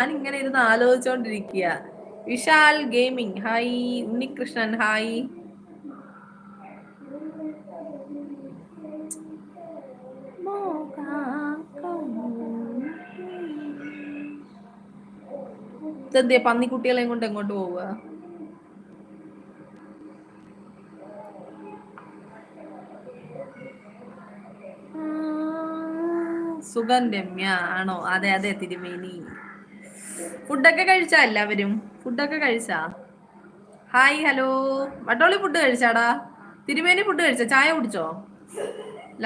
ഞാൻ ഇങ്ങനെ ഇരുന്ന് ആലോചിച്ചോണ്ടിരിക്കുക Vishal gaming. Hi Unnikrishnan hi. ഇതെന്തിയ പന്നിക്കുട്ടികളെയും കൊണ്ട് എങ്ങോട്ട് പോവുക സുഖം രമ്യ ആണോ? അതെ അതെ തിരുമേനി. ഫുഡൊക്കെ കഴിച്ചാ എല്ലാവരും? ഫുഡൊക്കെ കഴിച്ചാ? Hi hello. വട്ടോളി ഫുഡ് കഴിച്ചാടാ? തിരുമേനി ഫുഡ് കഴിച്ച? ചായ കുടിച്ചോ?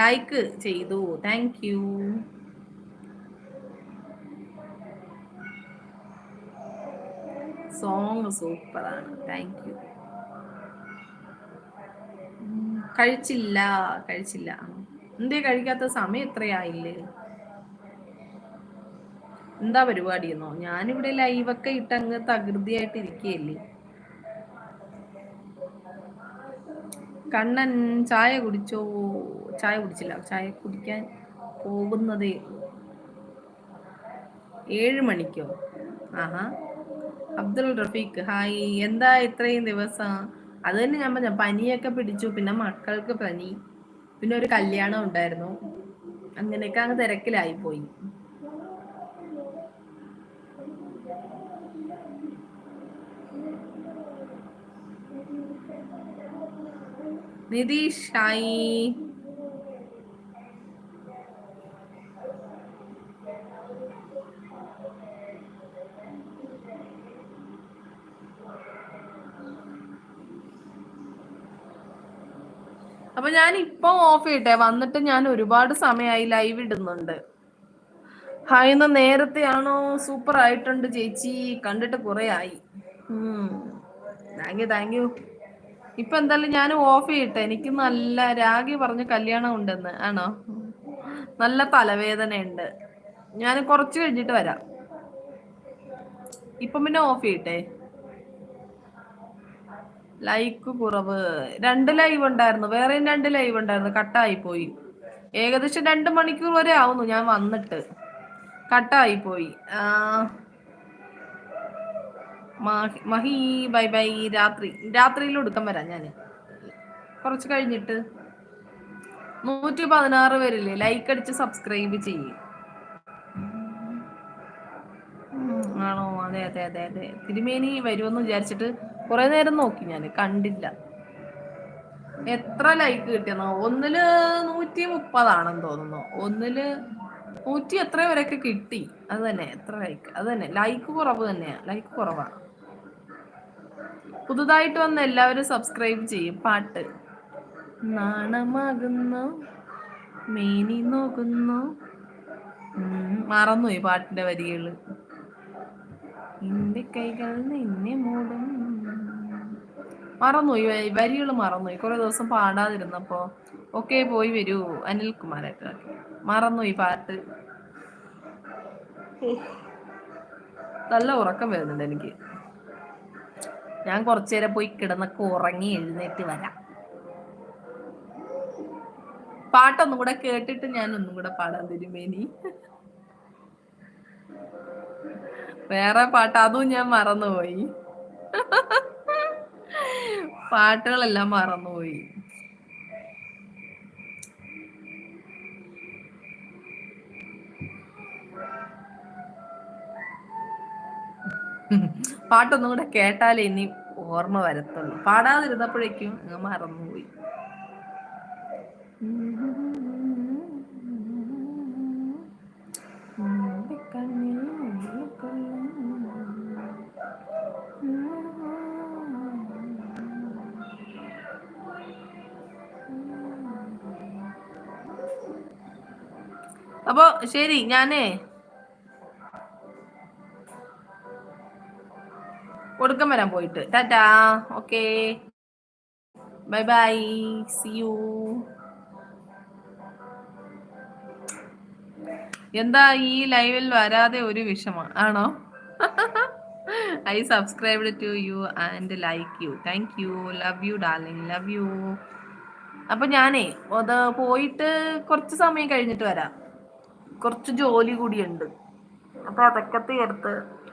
ലൈക്ക് ചെയ്തു. താങ്ക് യു സോങ് സൂപ്പറാണ്. താങ്ക് യു കഴിച്ചില്ല കഴിച്ചില്ല. എന്തേ കഴിക്കാത്ത സമയം എത്രയായില്ലേ എന്താ പരിപാടി എന്നോ ഞാനിവിടെ ലൈവൊക്കെ ഇട്ടങ്ങ് തകൃതിയായിട്ട് ഇരിക്കുകയല്ലേ. കണ്ണൻ ചായ കുടിച്ചോ? ചായ കുടിച്ചില്ല. ചായ കുടിക്കാൻ പോകുന്നതേ. ഏഴ് മണിക്കോ? ആഹാ. അബ്ദുൾ റഫീഖ് ഹായ്. എന്താ ഇത്രയും ദിവസം? അത് തന്നെ ഞാൻ പറഞ്ഞ പനിയൊക്കെ പിടിച്ചു. പിന്നെ മക്കൾക്ക് പനി. പിന്നെ ഒരു കല്യാണം ഉണ്ടായിരുന്നു. അങ്ങനെയൊക്കെ അങ്ങ് തിരക്കിലായി പോയി. നിതീഷ് ഹായ് അപ്പൊ ഞാൻ ഇപ്പൊ ഓഫ് ചെയ്യട്ടെ. വന്നിട്ട് ഞാൻ ഒരുപാട് സമയമായി ലൈവ് ഇടുന്നുണ്ട്. ഹായ് ഇന്ന് നേരത്തെ ആണോ സൂപ്പർ ആയിട്ടുണ്ട് ചേച്ചി. കണ്ടിട്ട് കുറെ ആയി. താങ്ക് യു താങ്ക് യു ഇപ്പൊ എന്തായാലും ഞാൻ ഓഫ് ചെയ്യട്ടെ. എനിക്ക് നല്ല രാഗി പറഞ്ഞ കല്യാണം ഉണ്ടെന്ന്. ആണോ? നല്ല തലവേദനയുണ്ട്. ഞാൻ കുറച്ച് കഴിഞ്ഞിട്ട് വരാം. ഇപ്പം പിന്നെ ഓഫ് ചെയ്യട്ടെ. ലൈക്ക് കുറവ്. രണ്ട് ലൈവ് ഉണ്ടായിരുന്നു. വേറെയും രണ്ട് ലൈവ് ഉണ്ടായിരുന്നു. കട്ടായി പോയി ഏകദേശം രണ്ട് മണിക്കൂർ വരെ ആവുന്നു ഞാൻ വന്നിട്ട്. കട്ടായി പോയി ആ, മഹി- ബൈ ബൈ രാത്രി. രാത്രിയിൽ ഒടുക്കം വരാം ഞാൻ കുറച്ച് കഴിഞ്ഞിട്ട്. നൂറ്റി പതിനാറ് പേരില്ലേ? ലൈക്ക് അടിച്ച് സബ്സ്ക്രൈബ് ചെയ്യും. ആണോ? അതെ അതെ അതെ അതെ. തിരുമേനി വരുമെന്ന് വിചാരിച്ചിട്ട് കുറെ നേരം നോക്കി ഞാൻ കണ്ടില്ല. എത്ര ലൈക്ക് കിട്ടിയെന്നോ? ഒന്നിൽ നൂറ്റി മുപ്പതാണെന്ന് തോന്നുന്നു. ഒന്നിൽ നൂറ്റി എത്ര വരെയൊക്കെ കിട്ടി. അത് തന്നെ എത്ര ലൈക്ക് അത് തന്നെ. ലൈക്ക് കുറവ് തന്നെയാ. ലൈക്ക് കുറവാണ് പുതുതായിട്ട് വന്ന എല്ലാവരും സബ്സ്ക്രൈബ് ചെയ്യും. പാട്ട്. നാണമാകുന്നു. മേനി നോക്കുന്നു. മറന്നു ഈ പാട്ടിന്റെ വരികൾ. എന്റെ കൈകൾ നിന്നെ മൂടും. മറന്നുപോയി ഈ വരികൾ മറന്നുപോയി. കുറെ ദിവസം പാടാതിരുന്നപ്പോ ഒക്കെ പോയി വരൂ അനിൽകുമാരൊക്കെ ഈ പാട്ട്. നല്ല ഉറക്കം വരുന്നുണ്ട് എനിക്ക്. ഞാൻ കുറച്ചു നേരം പോയി കിടന്നൊക്കെ ഉറങ്ങി എഴുന്നേറ്റ് വരാം. പാട്ടൊന്നും കൂടെ കേട്ടിട്ട് ഞാൻ ഒന്നും കൂടെ പാടാൻ തിരുമേനി വേറെ പാട്ട് അതും ഞാൻ മറന്നുപോയി. പാട്ടുകളെല്ലാം മറന്നുപോയി. പാട്ടൊന്നും കൂടെ കേട്ടാലേ ഇനി ഓർമ്മ വരത്തുള്ളൂ. പാടാതിരുന്നപ്പോഴേക്കും അങ്ങ് മറന്നുപോയി. അപ്പോ ശരി ഞാനേ കൊടുക്കം വരാൻ പോയിട്ട്. Tata. Okay. Bye bye. See you. എന്താ ഈ ലൈവിൽ വരാതെ ഒരു വിഷമം? ആണോ? I subscribed to you and like you thank you love you darling love you അപ്പൊ ഞാനേ അത് പോയിട്ട് കുറച്ച് സമയം കഴിഞ്ഞിട്ട് വരാം. കുറച്ച് ജോലി കൂടിയുണ്ട്. അപ്പൊ അതൊക്കെ തീർത്ത്